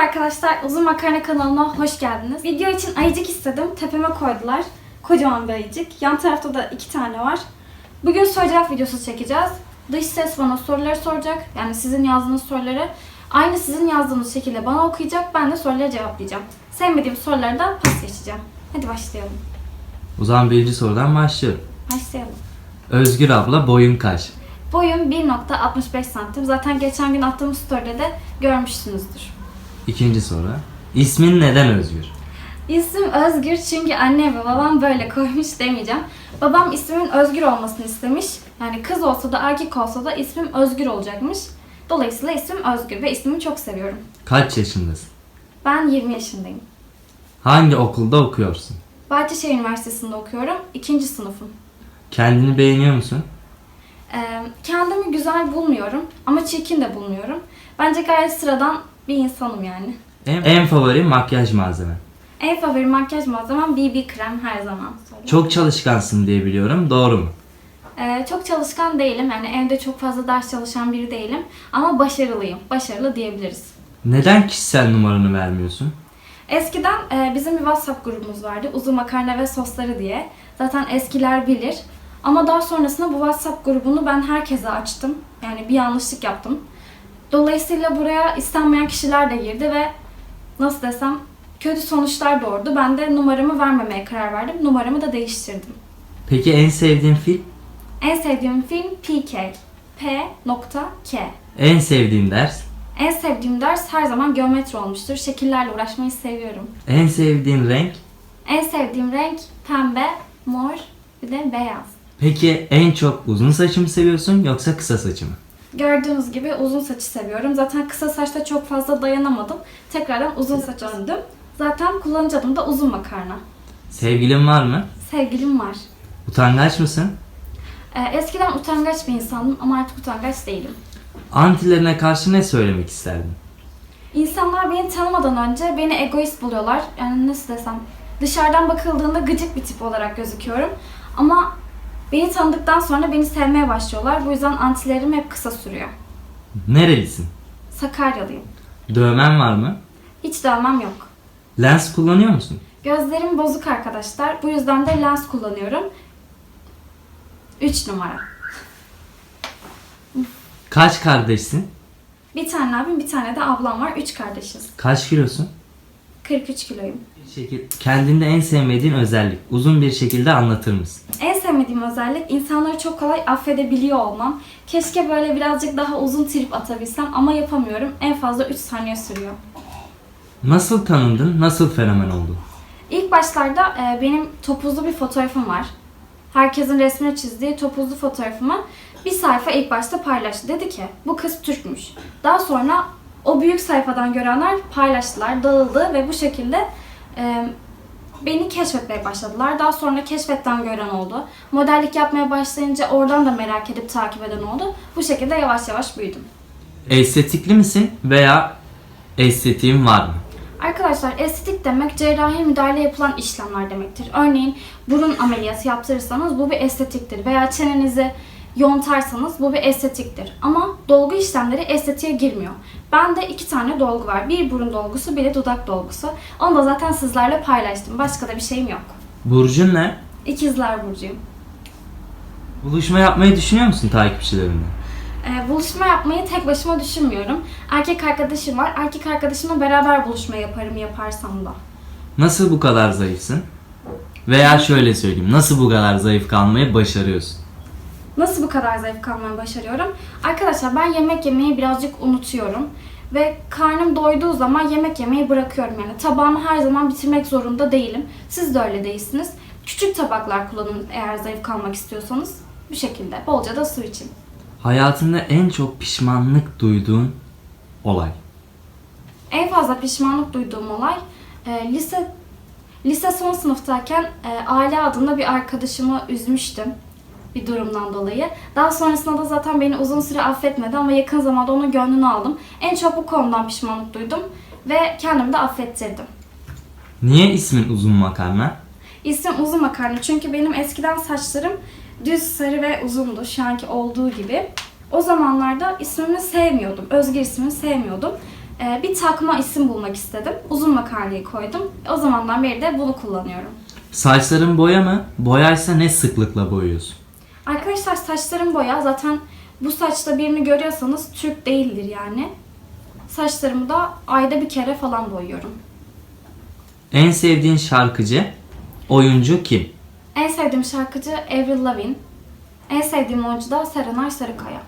arkadaşlar, Uzun Makarna kanalına hoş geldiniz. Video için ayıcık istedim, tepeme koydular. Kocaman bir ayıcık. Yan tarafta da iki tane var. Bugün soru cevap videosu çekeceğiz. Dış ses bana soruları soracak. Yani sizin yazdığınız soruları aynı sizin yazdığınız şekilde bana okuyacak. Ben de soruları cevaplayacağım. Sevmediğim soruları da pas geçeceğim. Hadi başlayalım. O zaman birinci sorudan başlıyorum. Başlayalım. Özgür abla boyun kaç? Boyum 1.65 santim. Zaten geçen gün attığım story'de de görmüşsünüzdür. İkinci soru. İsmin neden Özgür? İsim Özgür çünkü anne ve babam böyle koymuş demeyeceğim. Babam ismimin Özgür olmasını istemiş. Yani kız olsa da erkek olsa da ismim Özgür olacakmış. Dolayısıyla ismim Özgür ve ismimi çok seviyorum. Kaç yaşındasın? Ben 20 yaşındayım. Hangi okulda okuyorsun? Bahçeşehir Üniversitesi'nde okuyorum. ikinci sınıfım. Kendini beğeniyor musun? Ee, kendimi güzel bulmuyorum ama çirkin de bulmuyorum. Bence gayet sıradan bir insanım yani. En, en favori makyaj malzemen? En favori makyaj malzemem BB krem her zaman. söylüyorum. Çok çalışkansın diye biliyorum. Doğru mu? Ee, çok çalışkan değilim. Yani evde çok fazla ders çalışan biri değilim. Ama başarılıyım. Başarılı diyebiliriz. Neden kişisel numaranı vermiyorsun? Eskiden e, bizim bir WhatsApp grubumuz vardı. Uzun makarna ve sosları diye. Zaten eskiler bilir. Ama daha sonrasında bu WhatsApp grubunu ben herkese açtım. Yani bir yanlışlık yaptım. Dolayısıyla buraya istenmeyen kişiler de girdi ve nasıl desem kötü sonuçlar doğurdu. Ben de numaramı vermemeye karar verdim. Numaramı da değiştirdim. Peki en sevdiğin film? En sevdiğim film PK. P.K. En sevdiğin ders? En sevdiğim ders her zaman geometri olmuştur. Şekillerle uğraşmayı seviyorum. En sevdiğin renk? En sevdiğim renk pembe, mor bir de beyaz. Peki en çok uzun saçı mı seviyorsun yoksa kısa saçı mı? Gördüğünüz gibi uzun saçı seviyorum. Zaten kısa saçta çok fazla dayanamadım. Tekrardan uzun saça döndüm. Zaten kullanıcı adım da uzun makarna. Sevgilin var mı? Sevgilim var. Utangaç mısın? Ee, eskiden utangaç bir insandım ama artık utangaç değilim. Antilerine karşı ne söylemek isterdin? İnsanlar beni tanımadan önce beni egoist buluyorlar. Yani nasıl desem dışarıdan bakıldığında gıcık bir tip olarak gözüküyorum. Ama beni tanıdıktan sonra beni sevmeye başlıyorlar. Bu yüzden antilerim hep kısa sürüyor. Nerelisin? Sakaryalıyım. Dövmen var mı? Hiç dövmem yok. Lens kullanıyor musun? Gözlerim bozuk arkadaşlar. Bu yüzden de lens kullanıyorum. 3 numara. Kaç kardeşsin? Bir tane abim, bir tane de ablam var. 3 kardeşiz. Kaç kilosun? 43 kiloyum. Şekil, kendinde en sevmediğin özellik. Uzun bir şekilde anlatır mısın? En sevmediğim özellik insanları çok kolay affedebiliyor olmam. Keşke böyle birazcık daha uzun trip atabilsem ama yapamıyorum. En fazla 3 saniye sürüyor. Nasıl tanındın? Nasıl fenomen oldun? İlk başlarda e, benim topuzlu bir fotoğrafım var. Herkesin resmini çizdiği topuzlu fotoğrafımı bir sayfa ilk başta paylaştı. Dedi ki bu kız Türkmüş. Daha sonra o büyük sayfadan görenler paylaştılar, dağıldı ve bu şekilde e, beni keşfetmeye başladılar. Daha sonra keşfetten gören oldu. Modellik yapmaya başlayınca oradan da merak edip takip eden oldu. Bu şekilde yavaş yavaş büyüdüm. Estetikli misin veya estetiğin var mı? Arkadaşlar estetik demek cerrahi müdahale yapılan işlemler demektir. Örneğin burun ameliyatı yaptırırsanız bu bir estetiktir. Veya çenenizi yontarsanız bu bir estetiktir. Ama dolgu işlemleri estetiğe girmiyor. Bende iki tane dolgu var. Bir burun dolgusu, bir de dudak dolgusu. Onu da zaten sizlerle paylaştım. Başka da bir şeyim yok. Burcun ne? İkizler burcuyum. Buluşma yapmayı düşünüyor musun takipçilerinle? Ee, buluşma yapmayı tek başıma düşünmüyorum. Erkek arkadaşım var. Erkek arkadaşımla beraber buluşma yaparım yaparsam da. Nasıl bu kadar zayıfsın? Veya şöyle söyleyeyim, nasıl bu kadar zayıf kalmayı başarıyorsun? Nasıl bu kadar zayıf kalmayı başarıyorum? Arkadaşlar ben yemek yemeyi birazcık unutuyorum. Ve karnım doyduğu zaman yemek yemeyi bırakıyorum yani. Tabağımı her zaman bitirmek zorunda değilim. Siz de öyle değilsiniz. Küçük tabaklar kullanın eğer zayıf kalmak istiyorsanız. Bu şekilde. Bolca da su için. Hayatında en çok pişmanlık duyduğun olay. En fazla pişmanlık duyduğum olay e, lise lise son sınıftayken e, Aile adında bir arkadaşımı üzmüştüm bir durumdan dolayı. Daha sonrasında da zaten beni uzun süre affetmedi ama yakın zamanda onun gönlünü aldım. En çok bu konudan pişmanlık duydum ve kendimi de affettirdim. Niye ismin uzun makarna? İsmim uzun makarna çünkü benim eskiden saçlarım düz sarı ve uzundu şu anki olduğu gibi. O zamanlarda ismimi sevmiyordum. Özgür ismini sevmiyordum. e, bir takma isim bulmak istedim. Uzun makarnayı koydum. O zamandan beri de bunu kullanıyorum. Saçların boya mı? Boyaysa ne sıklıkla boyuyorsun? Arkadaşlar saçlarım boya. Zaten bu saçta birini görüyorsanız Türk değildir yani. Saçlarımı da ayda bir kere falan boyuyorum. En sevdiğin şarkıcı, oyuncu kim? En sevdiğim şarkıcı Avril Lavigne. En sevdiğim oyuncu da Serenay Sarıkaya.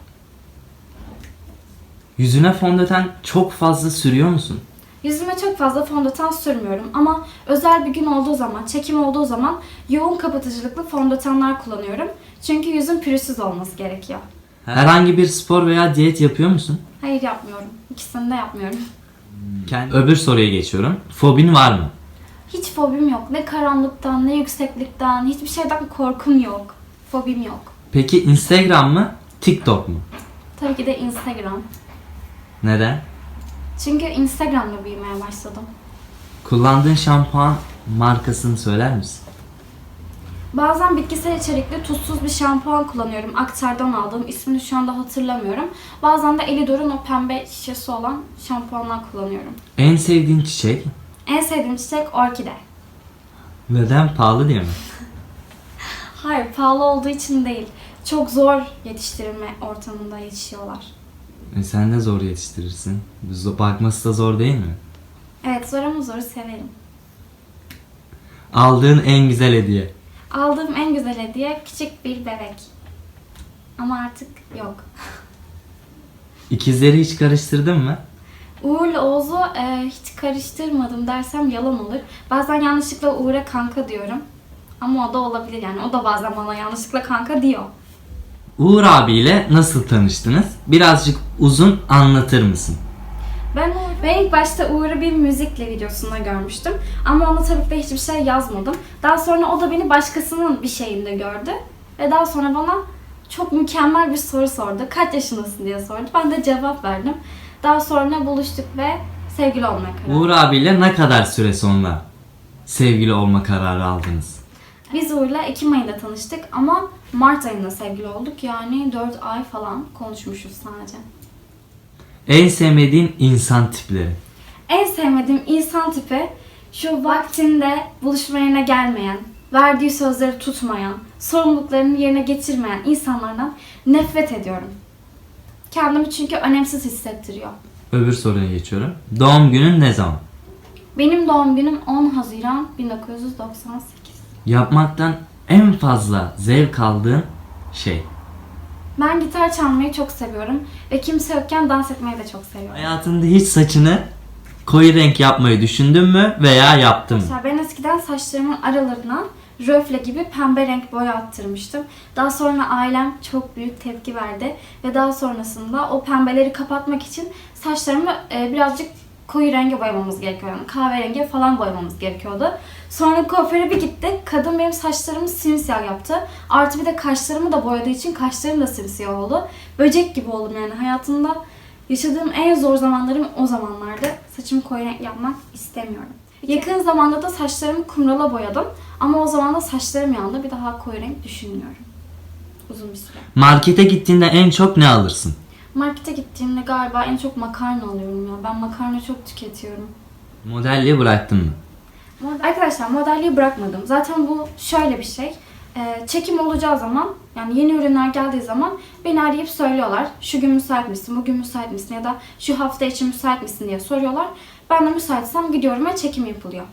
Yüzüne fondöten çok fazla sürüyor musun? Yüzüme çok fazla fondöten sürmüyorum ama özel bir gün olduğu zaman, çekim olduğu zaman yoğun kapatıcılıklı fondötenler kullanıyorum. Çünkü yüzüm pürüzsüz olması gerekiyor. Herhangi bir spor veya diyet yapıyor musun? Hayır yapmıyorum. İkisini de yapmıyorum. Kendi... Öbür soruya geçiyorum. Fobin var mı? Hiç fobim yok. Ne karanlıktan, ne yükseklikten, hiçbir şeyden korkum yok. Fobim yok. Peki Instagram mı, TikTok mu? Tabii ki de Instagram. Neden? Çünkü Instagram'la büyümeye başladım. Kullandığın şampuan markasını söyler misin? Bazen bitkisel içerikli tuzsuz bir şampuan kullanıyorum. Aktar'dan aldığım ismini şu anda hatırlamıyorum. Bazen de Elidor'un o pembe şişesi olan şampuanlar kullanıyorum. En sevdiğin çiçek? En sevdiğim çiçek orkide. Neden? Pahalı diye mi? Hayır, pahalı olduğu için değil. Çok zor yetiştirilme ortamında yetişiyorlar. E sen de zor yetiştirirsin. Z- Bakması da zor değil mi? Evet, zor ama zoru severim. Aldığın en güzel hediye. Aldığım en güzel hediye küçük bir bebek. Ama artık yok. İkizleri hiç karıştırdın mı? Uğur'la Oğuz'u e, hiç karıştırmadım dersem yalan olur. Bazen yanlışlıkla Uğur'a kanka diyorum. Ama o da olabilir yani. O da bazen bana yanlışlıkla kanka diyor. Uğur abiyle nasıl tanıştınız? Birazcık uzun anlatır mısın? Ben, ben ilk başta Uğur'u bir müzikle videosunda görmüştüm. Ama ona tabii ki de hiçbir şey yazmadım. Daha sonra o da beni başkasının bir şeyinde gördü. Ve daha sonra bana çok mükemmel bir soru sordu. Kaç yaşındasın diye sordu. Ben de cevap verdim. Daha sonra buluştuk ve sevgili olmaya karar Uğur abiyle ne kadar süre sonra sevgili olma kararı aldınız? Biz Uğur'la Ekim ayında tanıştık ama Mart ayında sevgili olduk. Yani 4 ay falan konuşmuşuz sadece. En sevmediğin insan tipleri. En sevmediğim insan tipi şu vaktinde buluşma yerine gelmeyen, verdiği sözleri tutmayan, sorumluluklarını yerine getirmeyen insanlardan nefret ediyorum. Kendimi çünkü önemsiz hissettiriyor. Öbür soruya geçiyorum. Doğum günün ne zaman? Benim doğum günüm 10 Haziran 1998. Yapmaktan en fazla zevk aldığın şey. Ben gitar çalmayı çok seviyorum ve kimse yokken dans etmeyi de çok seviyorum. Hayatında hiç saçını koyu renk yapmayı düşündün mü veya yaptın mı? Mesela ben eskiden saçlarımın aralarına röfle gibi pembe renk boya attırmıştım. Daha sonra ailem çok büyük tepki verdi ve daha sonrasında o pembeleri kapatmak için saçlarımı e, birazcık koyu renge boyamamız gerekiyordu. Yani kahverengi falan boyamamız gerekiyordu. Sonra kuaföre bir gittik. Kadın benim saçlarımı simsiyah yaptı. Artı bir de kaşlarımı da boyadığı için kaşlarım da simsiyah oldu. Böcek gibi oldum yani hayatımda. Yaşadığım en zor zamanlarım o zamanlardı. Saçımı koyu renk yapmak istemiyorum. Yakın zamanda da saçlarımı kumrala boyadım. Ama o zaman da saçlarım yandı. Bir daha koyu renk düşünmüyorum. Uzun bir süre. Markete gittiğinde en çok ne alırsın? Markete gittiğimde galiba en çok makarna alıyorum ya. Ben makarna çok tüketiyorum. Modelliği bıraktın mı? Arkadaşlar modelliği bırakmadım. Zaten bu şöyle bir şey. Ee, çekim olacağı zaman yani yeni ürünler geldiği zaman beni arayıp söylüyorlar. Şu gün müsait misin, bugün müsait misin ya da şu hafta için müsait misin diye soruyorlar. Ben de müsaitsem gidiyorum ve çekim yapılıyor.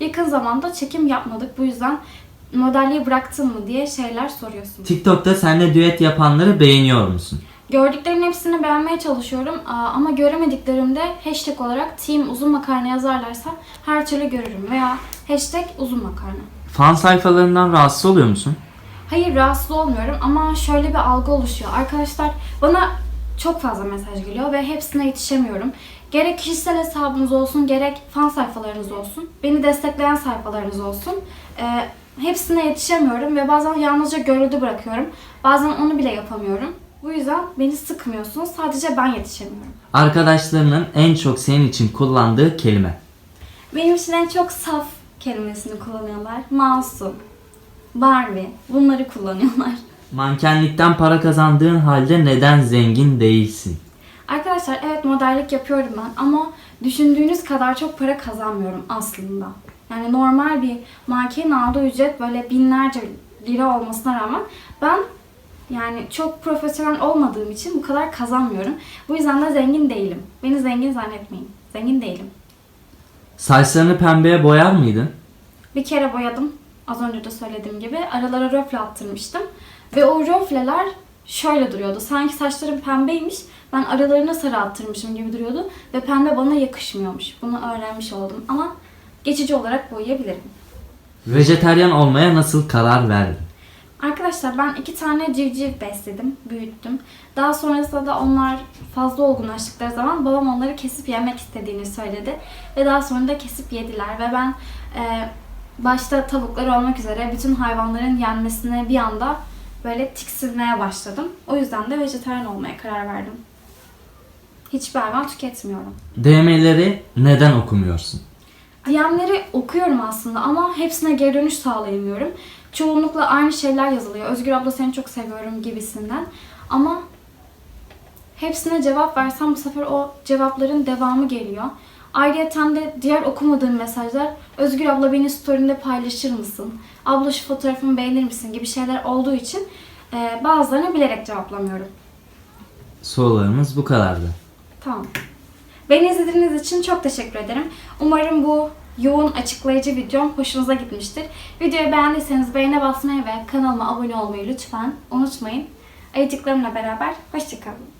Yakın zamanda çekim yapmadık. Bu yüzden modelliği bıraktın mı diye şeyler soruyorsun. TikTok'ta seninle düet yapanları beğeniyor musun? Gördüklerimin hepsini beğenmeye çalışıyorum ama göremediklerimde hashtag olarak team uzun makarna yazarlarsa her türlü görürüm veya hashtag uzun makarna. Fan sayfalarından rahatsız oluyor musun? Hayır rahatsız olmuyorum ama şöyle bir algı oluşuyor. Arkadaşlar bana çok fazla mesaj geliyor ve hepsine yetişemiyorum. Gerek kişisel hesabınız olsun gerek fan sayfalarınız olsun. Beni destekleyen sayfalarınız olsun. Ee, hepsine yetişemiyorum ve bazen yalnızca görüldü bırakıyorum. Bazen onu bile yapamıyorum. Bu yüzden beni sıkmıyorsunuz. Sadece ben yetişemiyorum. Arkadaşlarının en çok senin için kullandığı kelime. Benim için en çok saf kelimesini kullanıyorlar. Masum, Barbie bunları kullanıyorlar. Mankenlikten para kazandığın halde neden zengin değilsin? Arkadaşlar evet modellik yapıyorum ben ama düşündüğünüz kadar çok para kazanmıyorum aslında. Yani normal bir marketin aldığı ücret böyle binlerce lira olmasına rağmen ben yani çok profesyonel olmadığım için bu kadar kazanmıyorum. Bu yüzden de zengin değilim. Beni zengin zannetmeyin. Zengin değilim. Saçlarını pembeye boyar mıydın? Bir kere boyadım. Az önce de söylediğim gibi. Aralara röfle attırmıştım. Ve o röfleler şöyle duruyordu. Sanki saçlarım pembeymiş. Ben aralarına sarı attırmışım gibi duruyordu. Ve pembe bana yakışmıyormuş. Bunu öğrenmiş oldum. Ama geçici olarak boyayabilirim. Vejeteryan olmaya nasıl karar verdin? Arkadaşlar ben iki tane civciv besledim, büyüttüm. Daha sonrasında da onlar fazla olgunlaştıkları zaman babam onları kesip yemek istediğini söyledi. Ve daha sonra da kesip yediler. Ve ben e, başta tavuklar olmak üzere bütün hayvanların yenmesine bir anda böyle tiksinmeye başladım. O yüzden de vejetaryen olmaya karar verdim. Hiçbir hayvan tüketmiyorum. DM'leri neden okumuyorsun? DM'leri okuyorum aslında ama hepsine geri dönüş sağlayamıyorum. Çoğunlukla aynı şeyler yazılıyor. Özgür abla seni çok seviyorum gibisinden. Ama hepsine cevap versem bu sefer o cevapların devamı geliyor. Ayrıca de diğer okumadığım mesajlar Özgür abla beni story'inde paylaşır mısın? Abla şu fotoğrafımı beğenir misin? gibi şeyler olduğu için e, bazılarını bilerek cevaplamıyorum. Sorularımız bu kadardı. Tamam. Beni izlediğiniz için çok teşekkür ederim. Umarım bu yoğun açıklayıcı videom hoşunuza gitmiştir. Videoyu beğendiyseniz beğene basmayı ve kanalıma abone olmayı lütfen unutmayın. Ayıcıklarımla beraber hoşçakalın.